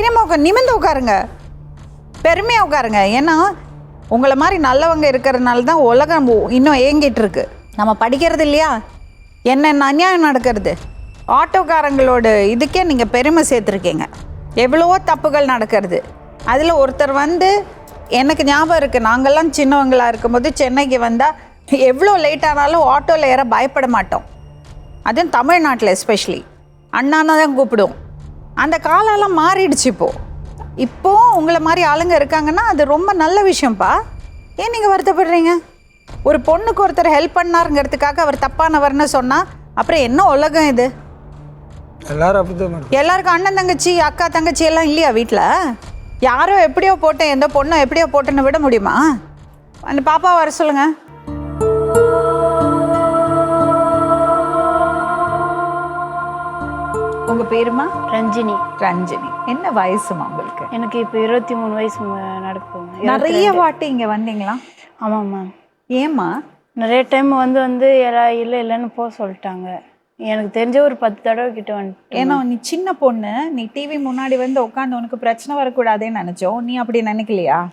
தைரியமாக உட்கா நிமிர்ந்து உட்காருங்க. பெருமையாக உட்காருங்க. ஏன்னா உங்களை மாதிரி நல்லவங்க இருக்கிறதுனால தான் உலகம் இன்னும் ஏங்கிட்டு இருக்கு. நம்ம படிக்கிறது இல்லையா? என்னென்ன அநியாயம் நடக்கிறது? ஆட்டோக்காரங்களோட இதுக்கே நீங்கள் பெருமை சேர்த்துருக்கீங்க. எவ்வளவோ தப்புகள் நடக்கிறது. அதில் ஒருத்தர் வந்து எனக்கு ஞாபகம் இருக்குது நாங்கள்லாம் சின்னவங்களாக இருக்கும்போது சென்னைக்கு வந்தால் எவ்வளோ லேட் ஆனாலும் ஆட்டோவில் ஏற பயப்பட மாட்டோம். அதுவும் தமிழ்நாட்டில் எஸ்பெஷலி அண்ணான்னு தான் கூப்பிடுவோம். அந்த காலம்லாம் மாறிடுச்சு இப்போது இப்போ உங்களை மாதிரி ஆளுங்க இருக்காங்கன்னா அது ரொம்ப நல்ல விஷயம்ப்பா. ஏன் நீங்கள் வருத்தப்படுறீங்க? ஒரு பொண்ணுக்கு ஒருத்தர் ஹெல்ப் பண்ணாருங்கிறதுக்காக அவர் தப்பானவர்னு சொன்னால் அப்புறம் என்ன உலகம் இது? எல்லாரும் அப்படிதான் மேடம். எல்லாருக்கும் அண்ணன் தங்கச்சி அக்கா தங்கச்சி எல்லாம் இல்லையா வீட்டில் யாரோ எப்படியோ போட்டேன் எந்த பொண்ணோ எப்படியோ போட்டேன்னு விட முடியுமா? அந்த பாப்பா வர சொல்லுங்க. உங்க பேருமா? ரஞ்சினி. ரஞ்சினி. என்ன வயசுமா உங்களுக்கு? எனக்கு இப்போ இருபத்தி மூணு வயசு ம- நடக்குங்க நிறைய வாட்டி இங்க வந்தீங்களா? ஆமாம் மேம். ஏம்மா? நிறைய டைம் வந்து வந்து எல்லா இல்லை இல்லைன்னு போக சொல்லிட்டாங்க. எனக்கு தெரிஞ்ச ஒரு பத்து தடவை கிட்ட வந்துட்டு ஏன்னா நீ சின்ன பொண்ணு. நீ டிவி முன்னாடி வந்து உட்காந்து உனக்கு பிரச்சனை வரக்கூடாதுன்னு நினைச்சோம். நீ அப்படி நினைக்கலையா?